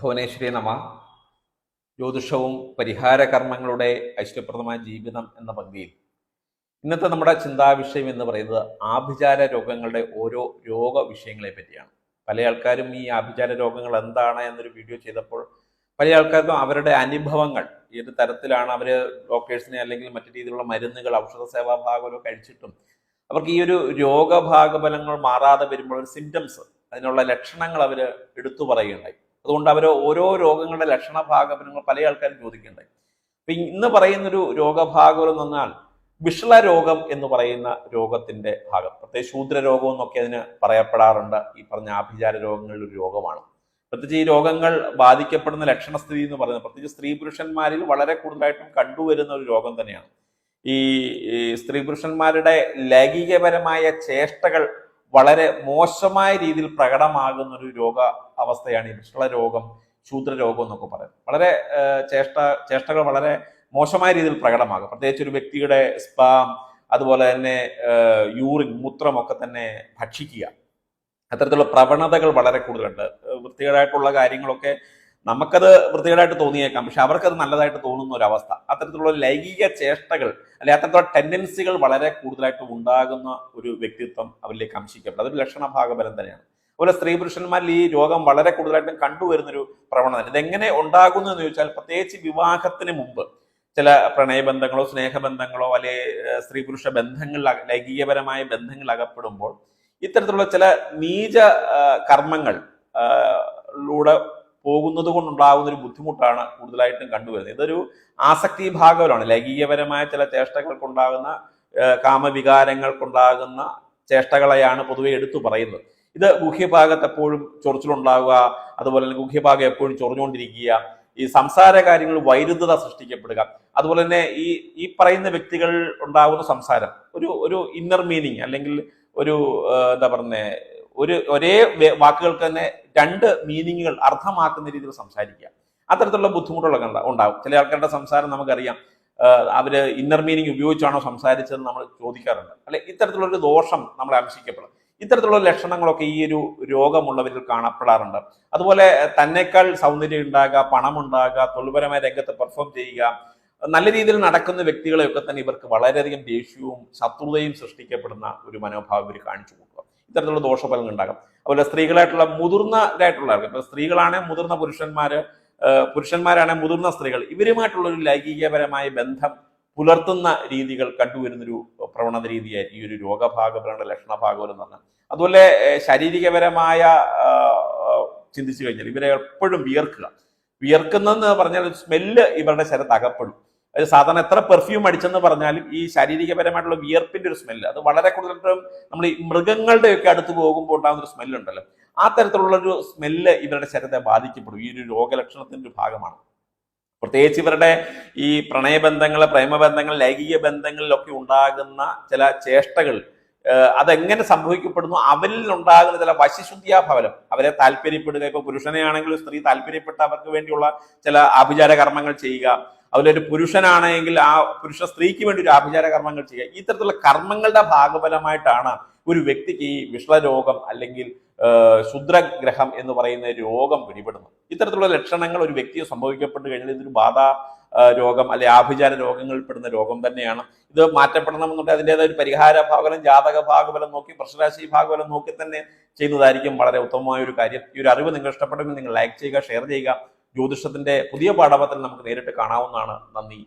ഭുവനേശ്വരി നമ. ജ്യോതിഷവും പരിഹാര കർമ്മങ്ങളുടെ ഐശ്വര്യപ്രദമായ ജീവിതം എന്ന പങ്ക്തിയിൽ. ഇന്നത്തെ നമ്മുടെ ചിന്താവിഷയം എന്ന് പറയുന്നത് ആഭിചാര രോഗങ്ങളുടെ ഓരോ രോഗ വിഷയങ്ങളെ പറ്റിയാണ്. പല ആൾക്കാരും ഈ ആഭിചാര രോഗങ്ങൾ എന്താണ് എന്നൊരു വീഡിയോ ചെയ്തപ്പോൾ പല ആൾക്കാർക്കും അവരുടെ അനുഭവങ്ങൾ ഏത് തരത്തിലാണ് അവർ ഡോക്ടേഴ്സിനെ അല്ലെങ്കിൽ മറ്റു രീതിയിലുള്ള മരുന്നുകൾ ഔഷധ സേവാ ഭാഗമോ കഴിച്ചിട്ടും അവർക്ക് ഈ ഒരു രോഗഭാഗഫലങ്ങൾ മാറാതെ വരുമ്പോൾ സിംറ്റംസ് അതിനുള്ള ലക്ഷണങ്ങൾ അവർ എടുത്തു പറയുകയുണ്ടായി. അതുകൊണ്ട് അവർ ഓരോ രോഗങ്ങളുടെ ലക്ഷണഭാഗം ഭാഗഫലങ്ങൾ പല ആൾക്കാരും ചോദിക്കുന്നുണ്ട് അപ്പൊ ഇന്ന് പറയുന്നൊരു രോഗഭാഗം എന്ന് പറഞ്ഞാൽ വിഷള രോഗം എന്ന് പറയുന്ന രോഗത്തിന്റെ ഭാഗം. പ്രത്യേകിച്ച് ശൂദ്ര രോഗം എന്നൊക്കെ അതിന് പറയപ്പെടാറുണ്ട്. ഈ പറഞ്ഞ ആഭിചാര രോഗങ്ങളിൽ ഒരു രോഗമാണ്. പ്രത്യേകിച്ച് ഈ രോഗങ്ങൾ ബാധിക്കപ്പെടുന്ന ലക്ഷണസ്ഥിതി എന്ന് പറയുന്നത് പ്രത്യേകിച്ച് സ്ത്രീ പുരുഷന്മാരിൽ വളരെ കൂടുതലായിട്ടും കണ്ടുവരുന്ന ഒരു രോഗം തന്നെയാണ്. ഈ സ്ത്രീ പുരുഷന്മാരുടെ ലൈംഗികപരമായ ചേഷ്ടകൾ വളരെ മോശമായ രീതിയിൽ പ്രകടമാകുന്ന ഒരു രോഗ അവസ്ഥയാണ് ഈ വിഷള രോഗം ശൂദ്ര രോഗം എന്നൊക്കെ പറയുന്നത് വളരെ ചേഷ്ട ചേഷ്ടകൾ വളരെ മോശമായ രീതിയിൽ പ്രകടമാകും. പ്രത്യേകിച്ച് ഒരു വ്യക്തിയുടെ സ്പാം അതുപോലെ തന്നെ യൂറിൻ മൂത്രമൊക്കെ തന്നെ ഭക്ഷിക്കുക. അത്തരത്തിലുള്ള പ്രവണതകൾ വളരെ കൂടുതലുണ്ട്. വൃത്തികേടായിട്ടുള്ള കാര്യങ്ങളൊക്കെ നമുക്കത് വൃത്തികേടായിട്ട് തോന്നിയേക്കാം. പക്ഷെ അവർക്കത് നല്ലതായിട്ട് തോന്നുന്ന ഒരു അവസ്ഥ അത്തരത്തിലുള്ള ലൈംഗിക ചേഷ്ടകൾ അല്ലെ അത്തരത്തിലുള്ള ടെൻഡൻസികൾ വളരെ കൂടുതലായിട്ട് ഉണ്ടാകുന്ന ഒരു വ്യക്തിത്വം അവരിലേക്ക് അംശിക്കപ്പെടും. അതൊരു ലക്ഷണ ഭാഗബലം തന്നെയാണ്. അതുപോലെ സ്ത്രീ പുരുഷന്മാരിൽ ഈ രോഗം വളരെ കൂടുതലായിട്ടും കണ്ടുവരുന്നൊരു പ്രവണത ഇതെങ്ങനെ ഉണ്ടാകുന്നു എന്ന് ചോദിച്ചാൽ പ്രത്യേകിച്ച് വിവാഹത്തിന് മുമ്പ് ചില പ്രണയബന്ധങ്ങളോ സ്നേഹബന്ധങ്ങളോ അല്ലെ സ്ത്രീ പുരുഷ ബന്ധങ്ങളിൽ ലൈംഗികപരമായ ബന്ധങ്ങളിൽ അകപ്പെടുമ്പോൾ ഇത്തരത്തിലുള്ള ചില നീച കർമ്മങ്ങൾ ലൂടെ പോകുന്നത് കൊണ്ടുണ്ടാകുന്ന ഒരു ബുദ്ധിമുട്ടാണ് കൂടുതലായിട്ടും കണ്ടുവരുന്നത്. ഇതൊരു ആസക്തി ഭാഗവരമാണ് ലൈംഗികപരമായ ചില ചേഷ്ടകൾക്കുണ്ടാകുന്ന കാമവികാരങ്ങൾക്കുണ്ടാകുന്ന ചേഷ്ടകളെയാണ് പൊതുവെ എടുത്തു പറയുന്നത്. ഇത് ഗുഹ്യഭാഗത്ത് എപ്പോഴും ചൊറിച്ചിലുണ്ടാവുക അതുപോലെ തന്നെ ഗുഹ്യഭാഗം എപ്പോഴും ചൊറിഞ്ഞുകൊണ്ടിരിക്കുക ഈ സംസാര കാര്യങ്ങൾ വൈരുദ്ധത സൃഷ്ടിക്കപ്പെടുക അതുപോലെ തന്നെ ഈ ഈ പറയുന്ന വ്യക്തികൾ ഉണ്ടാകുന്ന സംസാരം ഒരു ഒരു ഇന്നർ മീനിങ് അല്ലെങ്കിൽ ഒരു എന്താ പറയുന്നേ ഒരു ഒരേ വാക്കുകൾക്ക് തന്നെ രണ്ട് മീനിങ്ങുകൾ അർത്ഥമാക്കുന്ന രീതിയിൽ സംസാരിക്കുക. അത്തരത്തിലുള്ള ബുദ്ധിമുട്ടുകളൊക്കെ ഉണ്ടാ- ഉണ്ടാവും. ചില ആൾക്കാരുടെ സംസാരം നമുക്കറിയാം. അവർ ഇന്നർ മീനിങ് ഉപയോഗിച്ചാണോ സംസാരിച്ചതെന്ന് നമ്മൾ ചോദിക്കാറുണ്ട്. അല്ലെ ഇത്തരത്തിലുള്ള ഒരു ദോഷം നമ്മളെ അംശിക്കപ്പെടും ഇത്തരത്തിലുള്ള ലക്ഷണങ്ങളൊക്കെ ഈ ഒരു രോഗമുള്ളവരിൽ കാണപ്പെടാറുണ്ട്. അതുപോലെ തന്നെക്കാൾ സൗന്ദര്യം ഉണ്ടാകുക പണം ഉണ്ടാകുക തൊഴിൽപരമായ രംഗത്ത് പെർഫോം ചെയ്യുക നല്ല രീതിയിൽ നടക്കുന്ന വ്യക്തികളെയൊക്കെ തന്നെ ഇവർക്ക് വളരെയധികം ദേഷ്യവും ശത്രുതയും സൃഷ്ടിക്കപ്പെടുന്ന ഒരു മനോഭാവം ഇവർ കാണിച്ചു ഇത്തരത്തിലുള്ള ദോഷഫലങ്ങൾ ഉണ്ടാകും. അതുപോലെ സ്ത്രീകളായിട്ടുള്ള മുതിർന്നതായിട്ടുള്ളവർക്ക് ഇപ്പൊ സ്ത്രീകളാണ് മുതിർന്ന പുരുഷന്മാര് പുരുഷന്മാരാണെ മുതിർന്ന സ്ത്രീകൾ ഇവരുമായിട്ടുള്ള ഒരു ലൈംഗികപരമായ ബന്ധം പുലർത്തുന്ന രീതികൾ കണ്ടുവരുന്നൊരു പ്രവണത രീതിയായി ഈ ഒരു രോഗഭാഗപരമായ ലക്ഷണഭാഗം എന്ന് പറഞ്ഞാൽ. അതുപോലെ ശാരീരികപരമായ ചിന്തിച്ചു കഴിഞ്ഞാൽ ഇവരെ എപ്പോഴും വിയർക്കുക. വിയർക്കുന്നതെന്ന് പറഞ്ഞാൽ സ്മെല്ല് ഇവരുടെ ശരത്ത് അകപ്പെടും. സാധാരണ എത്ര പെർഫ്യൂം അടിച്ചെന്ന് പറഞ്ഞാലും ഈ ശാരീരികപരമായിട്ടുള്ള വിയർപ്പിന്റെ ഒരു സ്മെല്ല് അത് വളരെ കൂടുതലും നമ്മൾ ഈ മൃഗങ്ങളുടെ ഒക്കെ അടുത്ത് പോകുമ്പോൾ ഉണ്ടാകുന്ന ഒരു സ്മെല്ല് ഉണ്ടല്ലോ. ആ തരത്തിലുള്ള ഒരു സ്മെല്ല് ഇവരുടെ ശരീരത്തെ ബാധിക്കപ്പെടും. ഈ ഒരു രോഗലക്ഷണത്തിന്റെ ഒരു ഭാഗമാണ്. പ്രത്യേകിച്ച് ഇവരുടെ ഈ പ്രണയബന്ധങ്ങൾ പ്രേമബന്ധങ്ങൾ ലൈംഗിക ബന്ധങ്ങളിലൊക്കെ ഉണ്ടാകുന്ന ചില ചേഷ്ടകൾ അതെങ്ങനെ സംഭവിക്കപ്പെടുന്നു? അവരിൽ ഉണ്ടാകുന്ന ചില വശിശുദ്ധിയാഭവനം. അവരെ താല്പര്യപ്പെടുക. ഇപ്പൊ പുരുഷനെയാണെങ്കിലും സ്ത്രീ താല്പര്യപ്പെട്ട അവർക്ക് വേണ്ടിയുള്ള ചില ആഭിചാര കർമ്മങ്ങൾ ചെയ്യുക. അതിലൊരു പുരുഷനാണെങ്കിൽ ആ പുരുഷ സ്ത്രീക്ക് വേണ്ടി ഒരു ആഭിചാര കർമ്മങ്ങൾ ചെയ്യുക. ഇത്തരത്തിലുള്ള കർമ്മങ്ങളുടെ ഭാഗഫലമായിട്ടാണ് ഒരു വ്യക്തിക്ക് ഈ വിഷളരോഗം അല്ലെങ്കിൽ ശുദ്രഗ്രഹം എന്ന് പറയുന്ന രോഗം പിടിപെടുന്നത്. ഇത്തരത്തിലുള്ള ലക്ഷണങ്ങൾ ഒരു വ്യക്തിയെ സംഭവിക്കപ്പെട്ട് കഴിഞ്ഞാൽ ഇതൊരു ബാധ രോഗം അല്ലെ ആഭിചാര രോഗങ്ങളിൽ പെടുന്ന രോഗം തന്നെയാണ്. ഇത് മാറ്റപ്പെടണമെന്നുണ്ടെങ്കിൽ അതിന്റെതായ ഒരു പരിഹാര ഭാഗബലം ജാതക ഭാഗവലം നോക്കി പ്രശ്നരാശി ഭാഗവലം നോക്കി തന്നെ ചെയ്യുന്നതായിരിക്കും വളരെ ഉത്തമമായ ഒരു കാര്യം. ഈ ഒരു അറിവ് നിങ്ങൾ ഇഷ്ടപ്പെട്ടെങ്കിൽ നിങ്ങൾ ലൈക്ക് ചെയ്യുക ഷെയർ ചെയ്യുക. ജ്യോതിഷത്തിന്റെ പുതിയ പാഠപത്തിൽ നമുക്ക് നേരിട്ട് കാണാവുന്നതാണ്. നന്ദി.